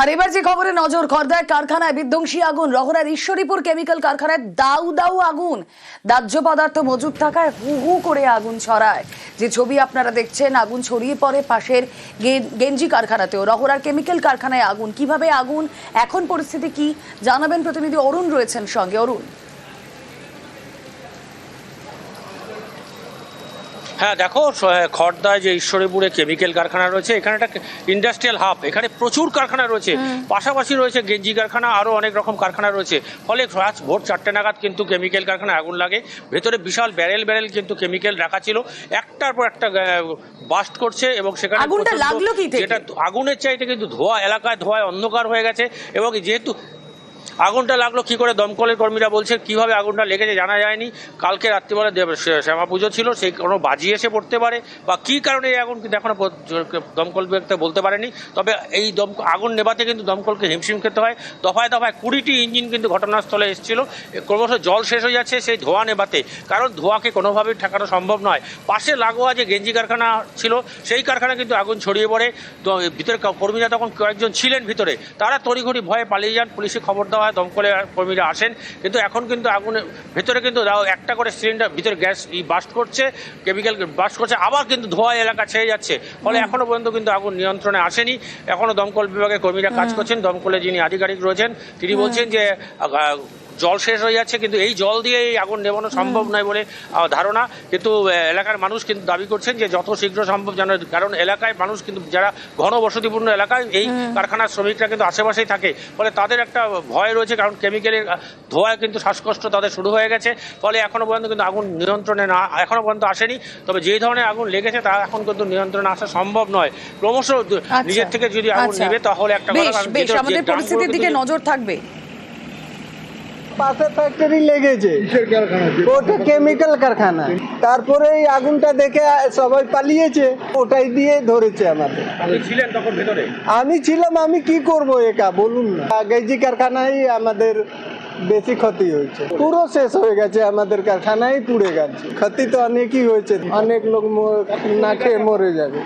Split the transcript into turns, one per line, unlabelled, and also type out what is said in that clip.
আর এবার যে খবরে নজর, খর্দায় কারখানায় বিধ্বংসী আগুন রহরার ঈশ্বরীপুর কেমিক্যাল কারখানায় দাউ দাউ আগুন। দাহ্য পদার্থ মজুদ থাকায় হু হু করে আগুন ছড়ায়। যে ছবি আপনারা দেখছেন, আগুন ছড়িয়ে পড়ে পাশের গেঞ্জি কারখানাতেও। রহরার কেমিক্যাল কারখানায় আগুন। কীভাবে আগুন? এখন পরিস্থিতি কি? জানাবেন প্রতিনিধি অরুণ রয়েছেন সঙ্গে। অরুণ।
হ্যাঁ দেখো খড়দায় যে ঈশ্বরীপুরে কেমিক্যাল কারখানা রয়েছে এখানে একটা ইন্ডাস্ট্রিয়াল হাব এখানে প্রচুর কারখানা রয়েছে। পাশাপাশি রয়েছে গেঞ্জি কারখানা আরও অনেক রকম কারখানা রয়েছে। ফলে আজ ভোর চারটে নাগাদ কিন্তু কেমিক্যাল কারখানা আগুন লাগে। ভেতরে বিশাল ব্যারেল ব্যারেল কিন্তু কেমিক্যাল রাখা ছিল। একটার পর একটা বাস্ট করছে এবং সেখানে
আগুনটা লাগল কি?
যেটা আগুনের চাইতে কিন্তু ধোয়া এলাকায় ধোঁয়ায় অন্ধকার হয়ে গেছে। এবং যেহেতু আগুনটা লাগল, কি করে দমকলের কর্মীরা বলছে, কীভাবে আগুনটা লেগেছে জানা যায়নি। কালকে রাত্রিবেলা শ্যামা পুজো ছিল সেই কোনো বাজি এসে পড়তে পারে, বা কি কারণে এই আগুন কিন্তু এখনও প- দমকল বিভাগটা বলতে পারেনি। তবে এই দম আগুন নেভাতে কিন্তু দমকলকে হিমশিম খেতে হয়। দফায় দফায় কুড়িটি ইঞ্জিন কিন্তু ঘটনাস্থলে এসেছিল। ক্রমশ জল শেষ হয়ে যাচ্ছে সেই ধোঁয়া নেভাতে। কারণ ধোঁয়াকে কোনোভাবেই ঠেকানো সম্ভব নয়। পাশে লাগোয়া যে গেঞ্জি কারখানা ছিল, সেই কারখানা কিন্তু আগুন ছড়িয়ে পড়ে। ভিতরে কর্মীরা তখন কয়েকজন ছিলেন ভিতরে। তারা তড়িঘড়ি ভয়ে পালিয়ে যান। পুলিশে খবর দেওয়া হয় দমকলের কর্মীরা আসেন। কিন্তু এখন কিন্তু আগুনের ভেতরে কিন্তু দাও একটা করে সিলিন্ডার ভিতরে গ্যাস ই বাস্ট করছে কেমিক্যাল বাস্ট করছে আবার কিন্তু ধোয়া এলাকা ছেড়ে যাচ্ছে। ফলে এখনও পর্যন্ত কিন্তু আগুন নিয়ন্ত্রণে আসেনি। এখনও দমকল বিভাগের কর্মীরা কাজ করছেন। দমকলে যিনি আধিকারিক রয়েছেন তিনি বলছেন যে জল শেষ হয়ে যাচ্ছে কিন্তু এই জল দিয়ে এই আগুন নেভানো সম্ভব নয় বলে ধারণা। কিন্তু এলাকার মানুষ কিন্তু দাবি করছেন যে যত শীঘ্র সম্ভব যেন কারণ এলাকায় মানুষ কিন্তু যারা ঘন বসতিপূর্ণ এলাকায় এই কারখানার শ্রমিকরা কিন্তু আশেপাশেই থাকে। ফলে তাদের একটা ভয় রয়েছে কারণ কেমিক্যালের ধোয়া কিন্তু শ্বাসকষ্ট তাদের শুরু হয়ে গেছে। ফলে এখনও পর্যন্ত কিন্তু আগুন নিয়ন্ত্রণে না এখনও পর্যন্ত আসেনি। তবে যেই ধরনের আগুন লেগেছে তা এখন কিন্তু নিয়ন্ত্রণে আসা সম্ভব নয়। ক্রমশ
আচ্ছা।
নিজের থেকে যদি আগুন
আচ্ছা।
নেবে তাহলে একটা যে
আমাদের পরিস্থিতির দিকে নজর থাকবে।
পাশে ফ্যাক্টরি লেগেছে। ওটা কেমিক্যাল কারখানা। তারপরে এই আগুনটা দেখে সবাই পালিয়েছে ওটাই দিয়ে ধরেছে আমাদের।
ছিলেন তখন ভেতরে?
আমি ছিলাম আমি কি করব একা? বলুন না। গেজি কারখানায় আমাদের বেশি ক্ষতি হয়েছে পুরো শেষ হয়ে গেছে আমাদের কারখানায় পুড়ে গেছে। ক্ষতি তো অনেকই হয়েছে। অনেক লোক না খেয়ে মরে যাবে।